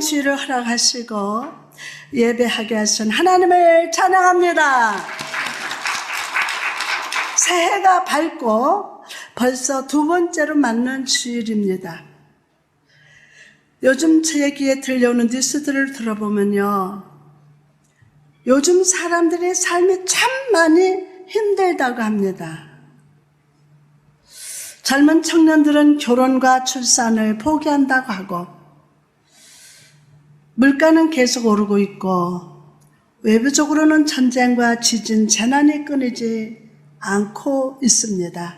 주의를 허락하시고 예배하게 하신 하나님을 찬양합니다. 새해가 밝고 벌써 두 번째로 맞는 주일입니다. 요즘 제 귀에 들려오는 뉴스들을 들어보면요. 요즘 사람들의 삶이 참 많이 힘들다고 합니다. 젊은 청년들은 결혼과 출산을 포기한다고 하고, 물가는 계속 오르고 있고, 외부적으로는 전쟁과 지진, 재난이 끊이지 않고 있습니다.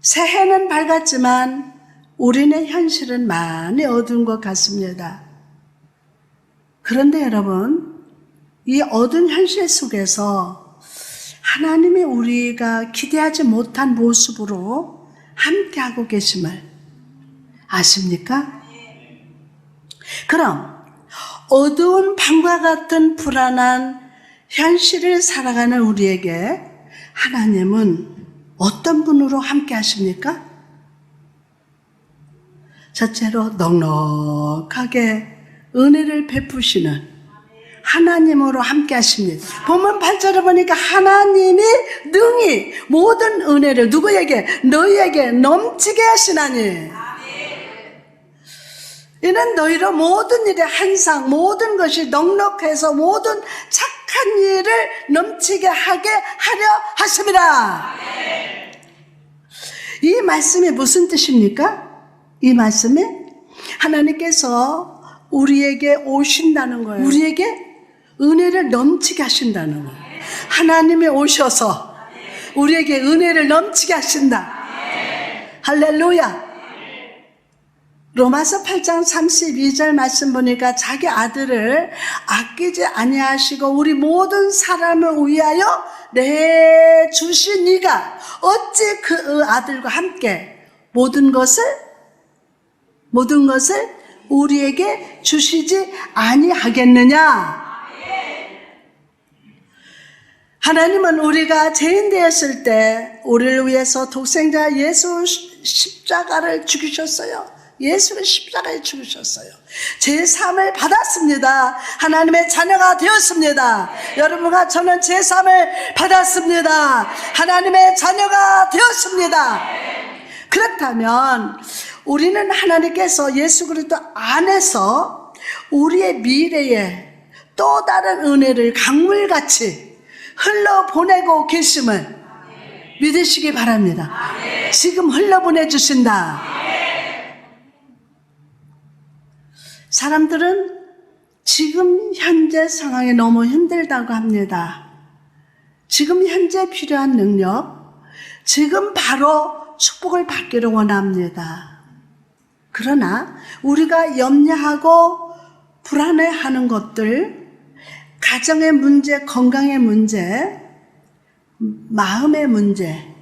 새해는 밝았지만 우리의 현실은 많이 어두운 것 같습니다. 그런데 여러분, 이 어두운 현실 속에서 하나님이 우리가 기대하지 못한 모습으로 함께하고 계심을 아십니까? 그럼 어두운 밤과 같은 불안한 현실을 살아가는 우리에게 하나님은 어떤 분으로 함께 하십니까? 첫째로 넉넉하게 은혜를 베푸시는 하나님으로 함께 하십니다. 본문 8절에 보니까 하나님이 능히 모든 은혜를 누구에게? 너희에게 넘치게 하시나니. 이는 너희로 모든 일에 항상 모든 것이 넉넉해서 모든 착한 일을 넘치게 하게 하려 하십니다. 이 말씀이 무슨 뜻입니까? 이 말씀이 하나님께서 우리에게 오신다는 거예요. 우리에게 은혜를 넘치게 하신다는 거예요. 하나님이 오셔서 우리에게 은혜를 넘치게 하신다. 할렐루야. 로마서 8장 32절 말씀 보니까 자기 아들을 아끼지 아니하시고 우리 모든 사람을 위하여 내 주신 이가 어찌 그 아들과 함께 모든 것을 모든 것을 우리에게 주시지 아니하겠느냐? 하나님은 우리가 죄인 되었을 때 우리를 위해서 독생자 예수 십자가를 죽이셨어요. 예수를 십자가에 죽으셨어요. 제3을 받았습니다. 하나님의 자녀가 되었습니다. 여러분과 저는 제3을 받았습니다. 하나님의 자녀가 되었습니다. 그렇다면 우리는 하나님께서 예수 그리스도 안에서 우리의 미래에 또 다른 은혜를 강물같이 흘러보내고 계심을 믿으시기 바랍니다. 지금 흘러보내 주신다. 사람들은 지금 현재 상황이 너무 힘들다고 합니다. 지금 현재 필요한 능력, 지금 바로 축복을 받기를 원합니다. 그러나 우리가 염려하고 불안해하는 것들, 가정의 문제, 건강의 문제, 마음의 문제,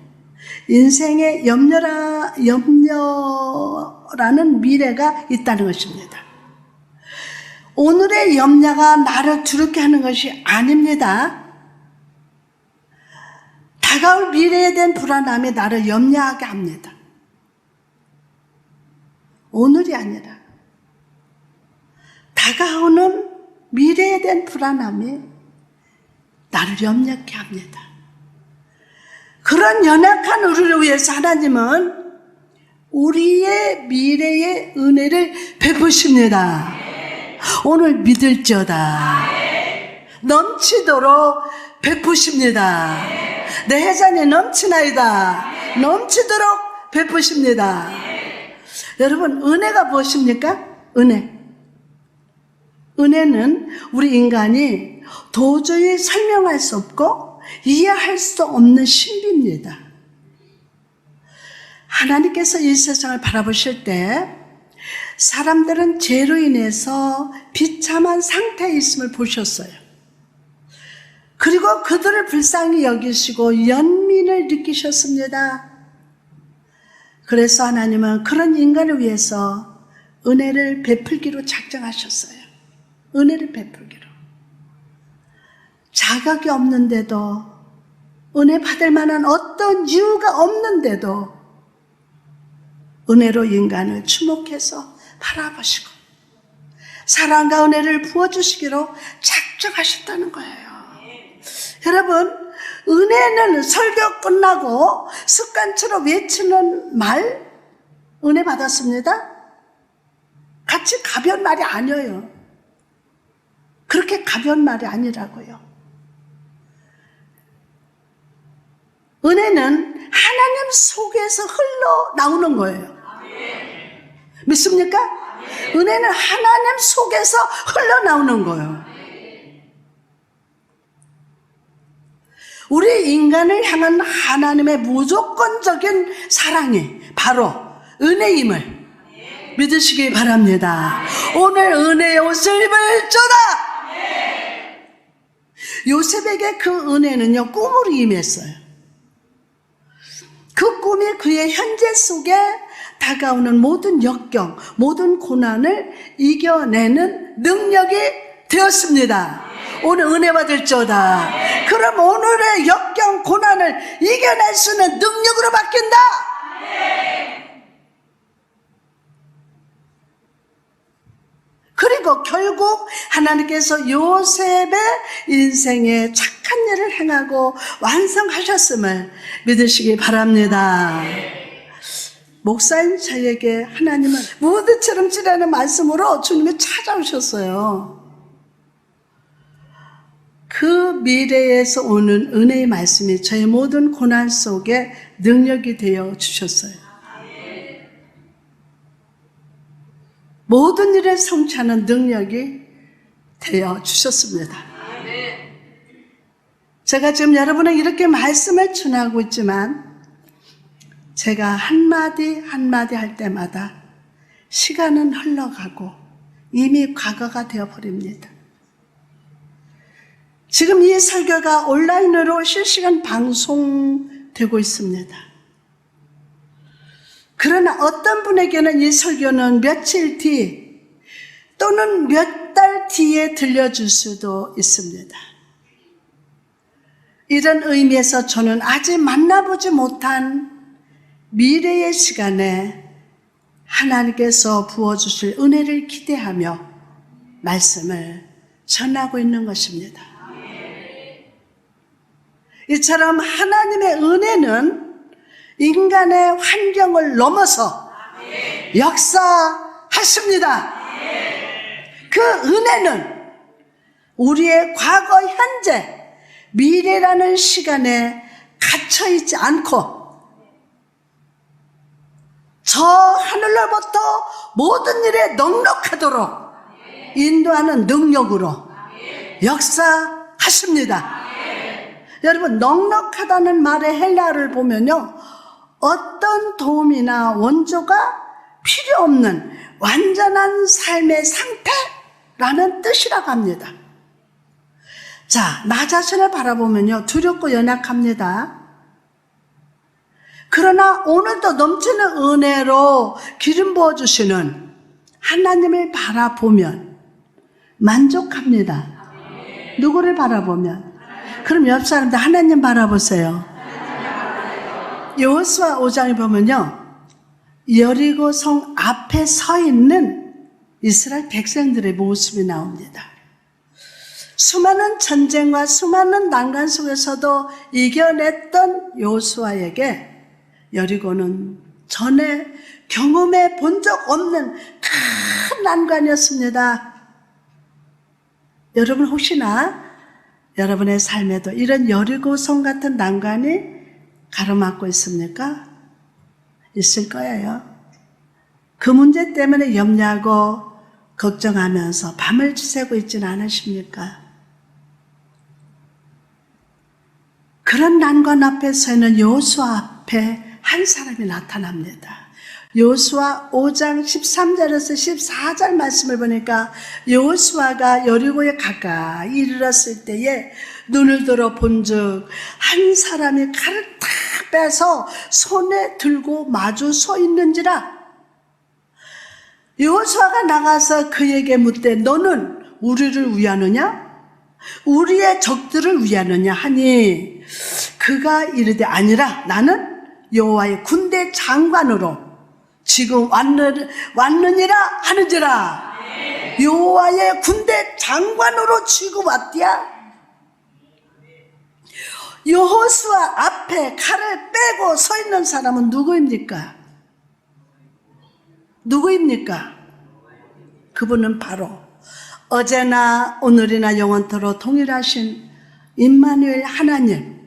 인생의 염려라, 염려라는 미래가 있다는 것입니다. 오늘의 염려가 나를 두렵게 하는 것이 아닙니다. 다가올 미래에 대한 불안함이 나를 염려하게 합니다. 오늘이 아니라 다가오는 미래에 대한 불안함이 나를 염려케 합니다. 그런 연약한 우리를 위해서 하나님은 우리의 미래의 은혜를 베푸십니다. 오늘 믿을지어다. 넘치도록 베푸십니다. 내 해산이 넘치나이다. 넘치도록 베푸십니다. 여러분, 은혜가 무엇입니까? 은혜. 은혜는 우리 인간이 도저히 설명할 수 없고 이해할 수 없는 신비입니다. 하나님께서 이 세상을 바라보실 때 사람들은 죄로 인해서 비참한 상태에 있음을 보셨어요. 그리고 그들을 불쌍히 여기시고 연민을 느끼셨습니다. 그래서 하나님은 그런 인간을 위해서 은혜를 베풀기로 작정하셨어요. 은혜를 베풀기로. 자격이 없는데도 은혜 받을 만한 어떤 이유가 없는데도 은혜로 인간을 주목해서 바라보시고 사랑과 은혜를 부어주시기로 작정하셨다는 거예요. 여러분, 은혜는 설교 끝나고 습관처럼 외치는 말, 은혜 받았습니다. 같이 가벼운 말이 아니에요. 그렇게 가벼운 말이 아니라고요. 은혜는 하나님 속에서 흘러 나오는 거예요. 믿습니까? 은혜는 하나님 속에서 흘러나오는 거예요. 우리 인간을 향한 하나님의 무조건적인 사랑이 바로 은혜임을 믿으시기 바랍니다. 오늘 은혜의 옷을 입을저다! 요셉에게 그 은혜는요, 꿈으로 임했어요. 그 꿈이 그의 현재 속에 다가오는 모든 역경, 모든 고난을 이겨내는 능력이 되었습니다. 오늘 은혜 받을저다. 그럼 오늘의 역경, 고난을 이겨낼 수 있는 능력으로 바뀐다. 그리고 결국 하나님께서 요셉의 인생에 착한 일을 행하고 완성하셨음을 믿으시기 바랍니다. 목사인 저에게 하나님은 무드처럼 찌라는 말씀으로 주님이 찾아오셨어요. 그 미래에서 오는 은혜의 말씀이 저의 모든 고난 속에 능력이 되어 주셨어요. 모든 일에 성취하는 능력이 되어 주셨습니다. 제가 지금 여러분은 이렇게 말씀을 전하고 있지만 제가 한마디 한마디 할 때마다 시간은 흘러가고 이미 과거가 되어 버립니다. 지금 이 설교가 온라인으로 실시간 방송되고 있습니다. 그러나 어떤 분에게는 이 설교는 며칠 뒤 또는 몇 달 뒤에 들려줄 수도 있습니다. 이런 의미에서 저는 아직 만나보지 못한 미래의 시간에 하나님께서 부어주실 은혜를 기대하며 말씀을 전하고 있는 것입니다. 이처럼 하나님의 은혜는 인간의 환경을 넘어서 역사하십니다. 그 은혜는 우리의 과거, 현재, 미래라는 시간에 갇혀있지 않고 저 하늘로부터 모든 일에 넉넉하도록 인도하는 능력으로 역사하십니다. 여러분, 넉넉하다는 말의 헬라를 보면요. 어떤 도움이나 원조가 필요 없는 완전한 삶의 상태라는 뜻이라고 합니다. 자, 나 자신을 바라보면요. 두렵고 연약합니다. 그러나 오늘도 넘치는 은혜로 기름 부어 주시는 하나님을 바라보면 만족합니다. 누구를 바라보면? 그럼 옆 사람들 하나님 바라보세요. 여호수아 5장에 보면요. 여리고 성 앞에 서 있는 이스라엘 백성들의 모습이 나옵니다. 수많은 전쟁과 수많은 난간 속에서도 이겨냈던 여호수아에게 여리고는 전에 경험해 본 적 없는 큰 난관이었습니다. 여러분 혹시나 여러분의 삶에도 이런 여리고성 같은 난관이 가로막고 있습니까? 있을 거예요. 그 문제 때문에 염려하고 걱정하면서 밤을 지새고 있지는 않으십니까? 그런 난관 앞에 서는 여호수아 앞에 한 사람이 나타납니다. 여호수아 5장 13절에서 14절 말씀을 보니까 여호수아가 여리고에 가까이 이르렀을 때에 눈을 들어 본즉 한 사람이 칼을 탁 빼서 손에 들고 마주 서 있는지라 여호수아가 나가서 그에게 묻되 너는 우리를 위하느냐 우리의 적들을 위하느냐 하니 그가 이르되 아니라 나는 여호와의 군대 장관으로 지금 왔느, 왔느니라 하는지라 여호와의 군대 장관으로 취급왔디야 여호수아 앞에 칼을 빼고 서 있는 사람은 누구입니까? 누구입니까? 그분은 바로 어제나 오늘이나 영원토록 동일하신 임마누엘 하나님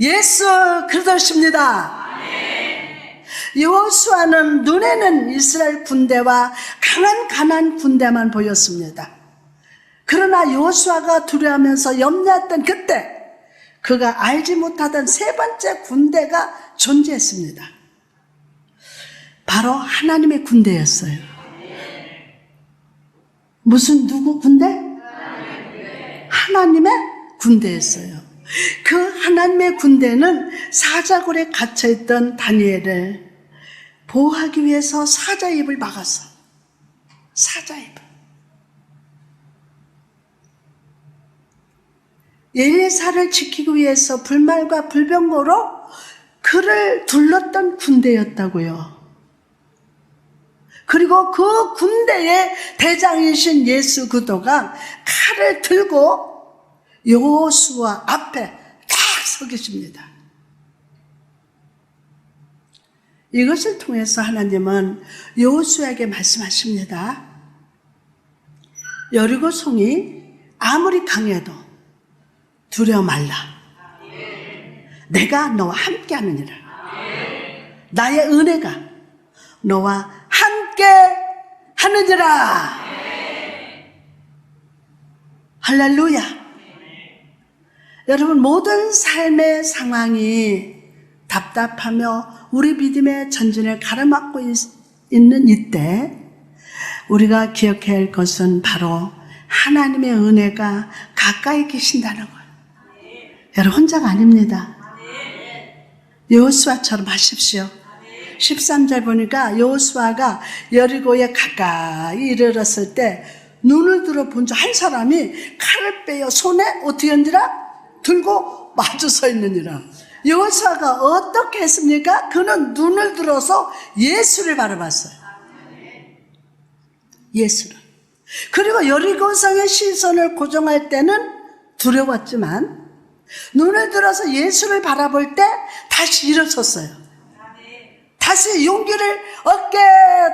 예수 그리스도십니다. 여호수아는 눈에는 이스라엘 군대와 강한 가난 군대만 보였습니다. 그러나 여호수아가 두려워하면서 염려했던 그때 그가 알지 못하던 세 번째 군대가 존재했습니다. 바로 하나님의 군대였어요. 무슨 누구 군대? 하나님의 군대였어요. 그 하나님의 군대는 사자굴에 갇혀있던 다니엘을 보호하기 위해서 사자 입을 막았어. 사자 입을. 엘리사를 지키기 위해서 불말과 불병거로 그를 둘렀던 군대였다고요. 그리고 그 군대의 대장이신 예수 그도가 칼을 들고 여호수아 앞에 딱 서 계십니다. 이것을 통해서 하나님은 여호수아에게 말씀하십니다. 여리고 송이 아무리 강해도 두려워 말라. 내가 너와 함께 하느니라. 나의 은혜가 너와 함께 하느니라. 할렐루야. 여러분, 모든 삶의 상황이 답답하며 우리 믿음의 전진을 가로막고 있, 있는 이때 우리가 기억해야 할 것은 바로 하나님의 은혜가 가까이 계신다는 거예요. 여러분 혼자가 아닙니다. 여호수아처럼 하십시오. 13절 보니까 여호수아가 여리고에 가까이 이르렀을 때 눈을 들어 본자한 사람이 칼을 빼어 손에 어떻게 한지라 들고 마주 서 있느니라. 여호수아가 어떻게 했습니까? 그는 눈을 들어서 예수를 바라봤어요. 예수를. 그리고 여리고성의 시선을 고정할 때는 두려웠지만 눈을 들어서 예수를 바라볼 때 다시 일어섰어요. 다시 용기를 얻게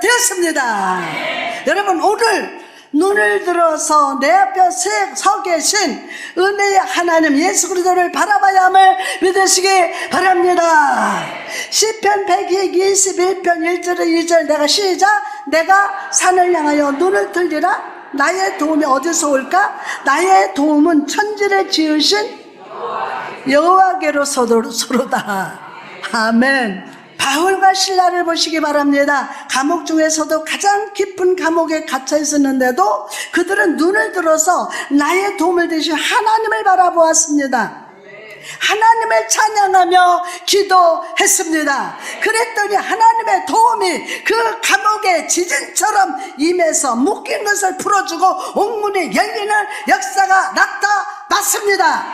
되었습니다. 여러분 오늘 눈을 들어서 내 앞에 서 계신 은혜의 하나님 예수 그리스도를 바라봐야 함을 믿으시기 바랍니다. 시편 121편 1절에 2절 내가 시작 내가 산을 향하여 눈을 들리라 나의 도움이 어디서 올까? 나의 도움은 천지를 지으신 여호와께로서로다. 아멘. 바울과 신라를 보시기 바랍니다. 감옥 중에서도 가장 깊은 감옥에 갇혀 있었는데도 그들은 눈을 들어서 나의 도움을 되신 하나님을 바라보았습니다. 하나님을 찬양하며 기도했습니다. 그랬더니 하나님의 도움이 그 감옥의 지진처럼 임해서 묶인 것을 풀어주고 옥문이 열리는 역사가 나타났습니다.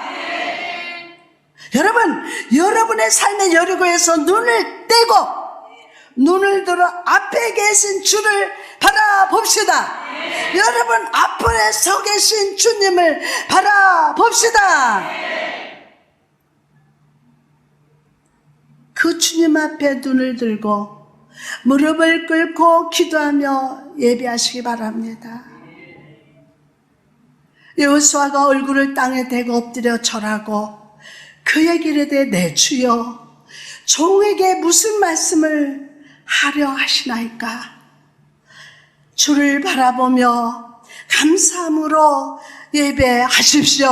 여러분, 여러분의 삶의 여리고에서 눈을 떼고 눈을 들어 앞에 계신 주를 바라봅시다. 여러분 앞에 서 계신 주님을 바라봅시다. 그 주님 앞에 눈을 들고 무릎을 꿇고 기도하며 예배하시기 바랍니다. 여호수아가 얼굴을 땅에 대고 엎드려 절하고 그의 길에 대해 내 주여 종에게 무슨 말씀을 하려 하시나이까 주를 바라보며 감사함으로 예배하십시오.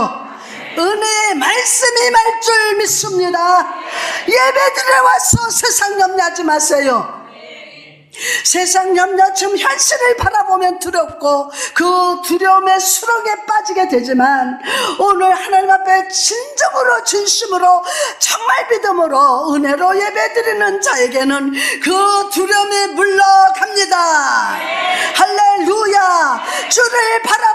은혜의 말씀이 말 줄 믿습니다. 예배 드려 와서 세상 염려하지 마세요. 세상 염려 지금 현실을 바라보면 두렵고 그 두려움의 수렁에 빠지게 되지만 오늘 하나님 앞에 진정으로 진심으로 정말 믿음으로 은혜로 예배드리는 자에게는 그 두려움이 물러갑니다. 할렐루야! 주를 감사함으로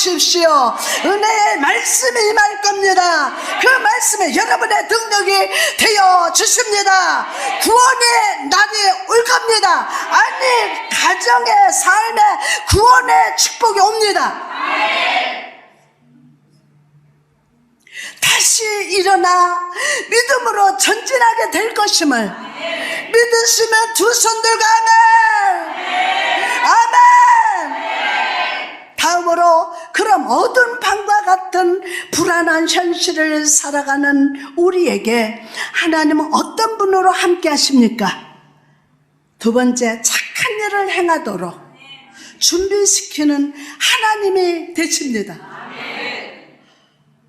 예배하십시오. 은혜의 말씀이 임할 겁니다. 그 말씀에 여러분의 능력이 되어 주십니다. 구원의 날이 올 겁니다. 아니, 가정의 삶의 구원의 축복이 옵니다. 다시 일어나 믿음으로 전진하게 될 것임을 믿으시면 두 손 들고 아멘 아멘 다음으로 그럼 어두운 밤과 같은 불안한 현실을 살아가는 우리에게 하나님은 어떤 분으로 함께 하십니까? 두 번째 착한 일을 행하도록 준비시키는 하나님이 되십니다.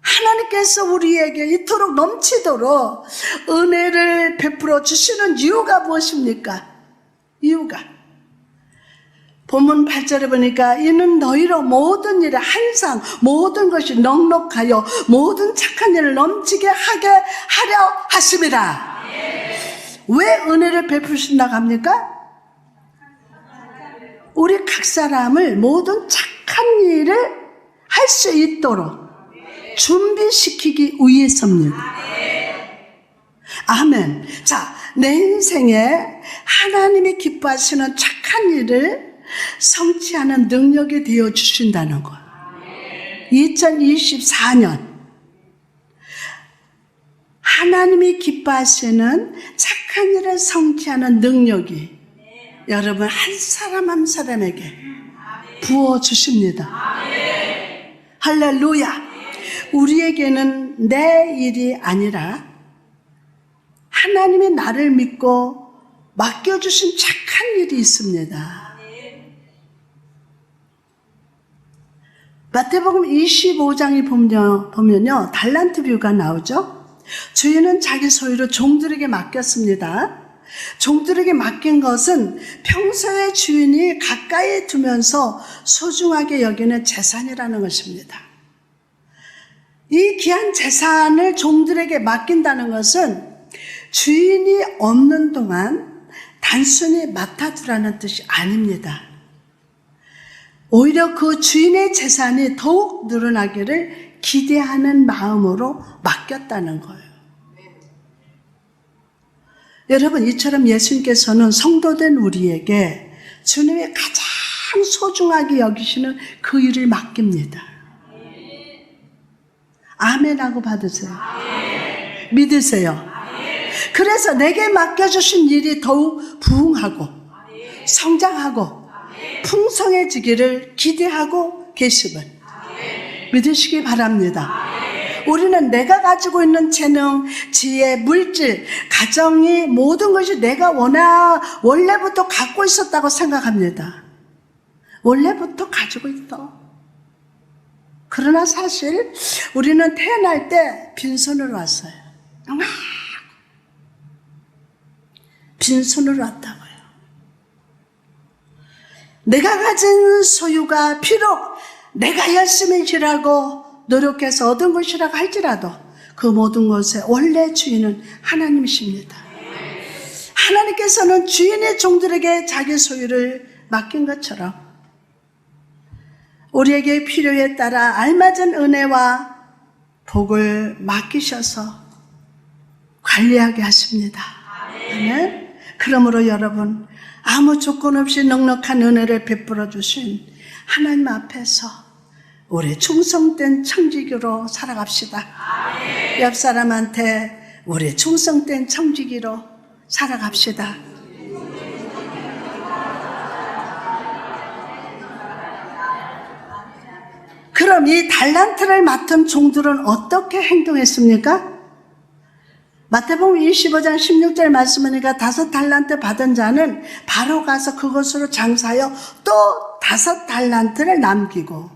하나님께서 우리에게 이토록 넘치도록 은혜를 베풀어 주시는 이유가 무엇입니까? 이유가. 본문 8절에 보니까 이는 너희로 모든 일에 항상 모든 것이 넉넉하여 모든 착한 일을 넘치게 하게 하려 하심이라. 왜 은혜를 베푸신다고 합니까? 우리 각 사람을 모든 착한 일을 할 수 있도록 준비시키기 위해서입니다. 아멘. 자, 내 인생에 하나님이 기뻐하시는 착한 일을 성취하는 능력이 되어 주신다는 것. 2024년 하나님이 기뻐하시는 착한 일을 성취하는 능력이 여러분 한 사람 한 사람에게 부어 주십니다. 할렐루야. 우리에게는 내 일이 아니라 하나님이 나를 믿고 맡겨주신 착한 일이 있습니다. 마태복음 25장이 보면요, 보면요, 달란트 뷰가 나오죠? 주인은 자기 소유를 종들에게 맡겼습니다. 종들에게 맡긴 것은 평소에 주인이 가까이 두면서 소중하게 여기는 재산이라는 것입니다. 이 귀한 재산을 종들에게 맡긴다는 것은 주인이 없는 동안 단순히 맡아두라는 뜻이 아닙니다. 오히려 그 주인의 재산이 더욱 늘어나기를 기대하는 마음으로 맡겼다는 거예요. 여러분, 이처럼 예수님께서는 성도된 우리에게 주님이 가장 소중하게 여기시는 그 일을 맡깁니다. 아멘하고 받으세요. 믿으세요. 그래서 내게 맡겨주신 일이 더욱 부흥하고 성장하고 풍성해지기를 기대하고 계심을 믿으시기 바랍니다. 우리는 내가 가지고 있는 재능, 지혜, 물질, 가정이 모든 것이 내가 원하, 원래부터 갖고 있었다고 생각합니다. 원래부터 가지고 있어. 그러나 사실 우리는 태어날 때 빈손으로 왔어요. 막 빈손으로 왔다고요. 내가 가진 소유가 비록 내가 열심히 일하고 노력해서 얻은 것이라고 할지라도 그 모든 것의 원래 주인은 하나님이십니다. 하나님께서는 주인의 종들에게 자기 소유를 맡긴 것처럼 우리에게 필요에 따라 알맞은 은혜와 복을 맡기셔서 관리하게 하십니다. 아멘. 그러므로 여러분 아무 조건 없이 넉넉한 은혜를 베풀어 주신 하나님 앞에서 우리 충성된 청지기로 살아갑시다. 옆 사람한테 우리 충성된 청지기로 살아갑시다. 그럼 이 달란트를 맡은 종들은 어떻게 행동했습니까? 마태복음 25장 16절 말씀하니까 다섯 달란트 받은 자는 바로 가서 그것으로 장사하여 또 다섯 달란트를 남기고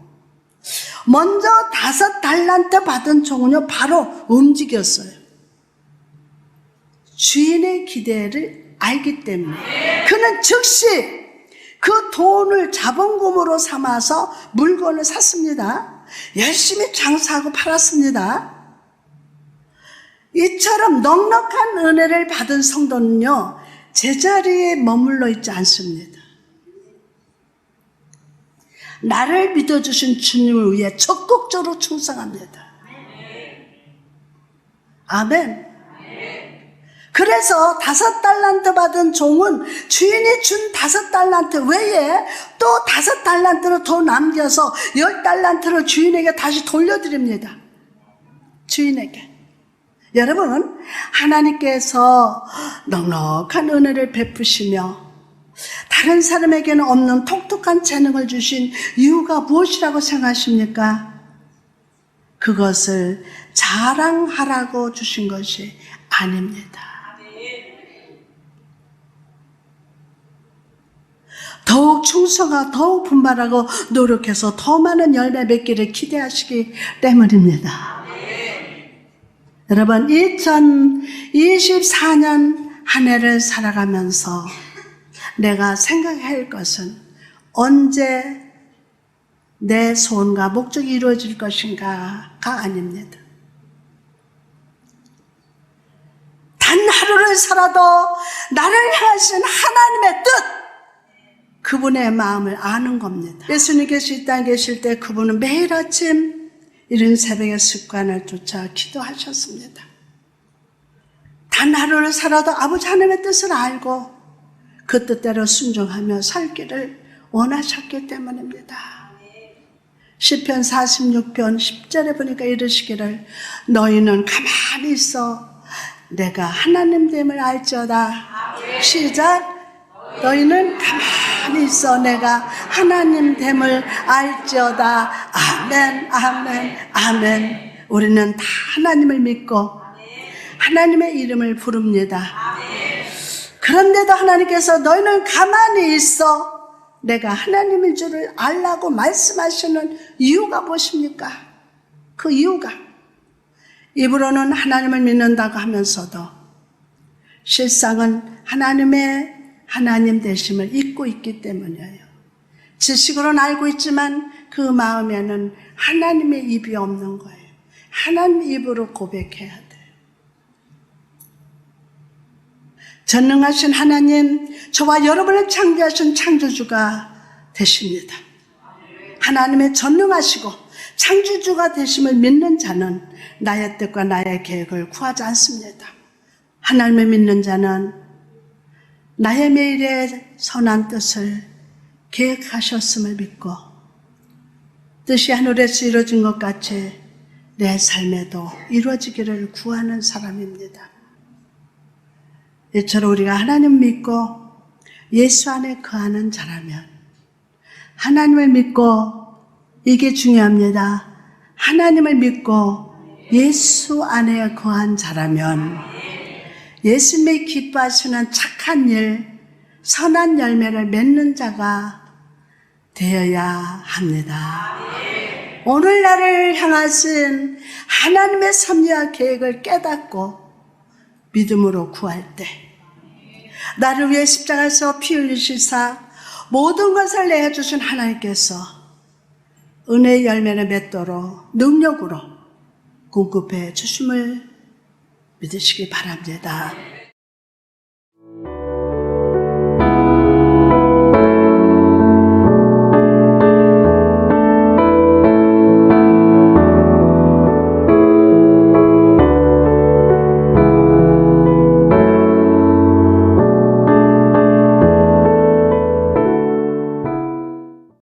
먼저 다섯 달란트 받은 종은요 바로 움직였어요. 주인의 기대를 알기 때문에 그는 즉시 그 돈을 자본금으로 삼아서 물건을 샀습니다. 열심히 장사하고 팔았습니다. 이처럼 넉넉한 은혜를 받은 성도는요, 제자리에 머물러 있지 않습니다. 나를 믿어주신 주님을 위해 적극적으로 충성합니다. 아멘. 그래서 다섯 달란트 받은 종은 주인이 준 다섯 달란트 외에 또 다섯 달란트를 더 남겨서 열 달란트를 주인에게 다시 돌려드립니다. 주인에게. 여러분, 하나님께서 넉넉한 은혜를 베푸시며 다른 사람에게는 없는 독특한 재능을 주신 이유가 무엇이라고 생각하십니까? 그것을 자랑하라고 주신 것이 아닙니다. 더욱 충성하고 더욱 분발하고 노력해서 더 많은 열매 맺기를 기대하시기 때문입니다. 여러분, 2024년 한 해를 살아가면서 내가 생각해야 할 것은 언제 내 소원과 목적이 이루어질 것인가가 아닙니다. 단 하루를 살아도 나를 향하신 하나님의 뜻, 그분의 마음을 아는 겁니다. 예수님께서 이 땅에 계실 때 그분은 매일 아침 이른 새벽의 습관을 쫓아 기도하셨습니다. 단 하루를 살아도 아버지 하나님의 뜻을 알고 그 뜻대로 순종하며 살기를 원하셨기 때문입니다. 시편 46편 10절에 보니까 이르시기를 너희는 가만히 있어 내가 하나님 됨을 알지어다. 시작. 너희는 가만히 있어 내가 하나님 됨을 알지어다. 아멘, 아멘, 아멘. 우리는 다 하나님을 믿고 하나님의 이름을 부릅니다. 그런데도 하나님께서 너희는 가만히 있어 내가 하나님인 줄을 알라고 말씀하시는 이유가 무엇입니까? 그 이유가 입으로는 하나님을 믿는다고 하면서도 실상은 하나님의 하나님 되심을 잊고 있기 때문이에요. 지식으로는 알고 있지만 그 마음에는 하나님의 입이 없는 거예요. 하나님 입으로 고백해야 돼요. 전능하신 하나님, 저와 여러분을 창조하신 창조주가 되십니다. 하나님의 전능하시고 창조주가 되심을 믿는 자는 나의 뜻과 나의 계획을 구하지 않습니다. 하나님을 믿는 자는 나의 매일의 선한 뜻을 계획하셨음을 믿고 뜻이 하늘에서 이루어진 것 같이 내 삶에도 이루어지기를 구하는 사람입니다. 이처럼 우리가 하나님 믿고 예수 안에 거하는 자라면 하나님을 믿고 이게 중요합니다. 하나님을 믿고 예수 안에 거한 자라면 예수님이 기뻐하시는 착한 일, 선한 열매를 맺는 자가 되어야 합니다. 오늘 날을 향하신 하나님의 섭리와 계획을 깨닫고 믿음으로 구할 때 나를 위해 십자가에서 피 흘리시사 모든 것을 내어주신 하나님께서 은혜의 열매를 맺도록 능력으로 공급해 주심을 믿으시기 바랍니다.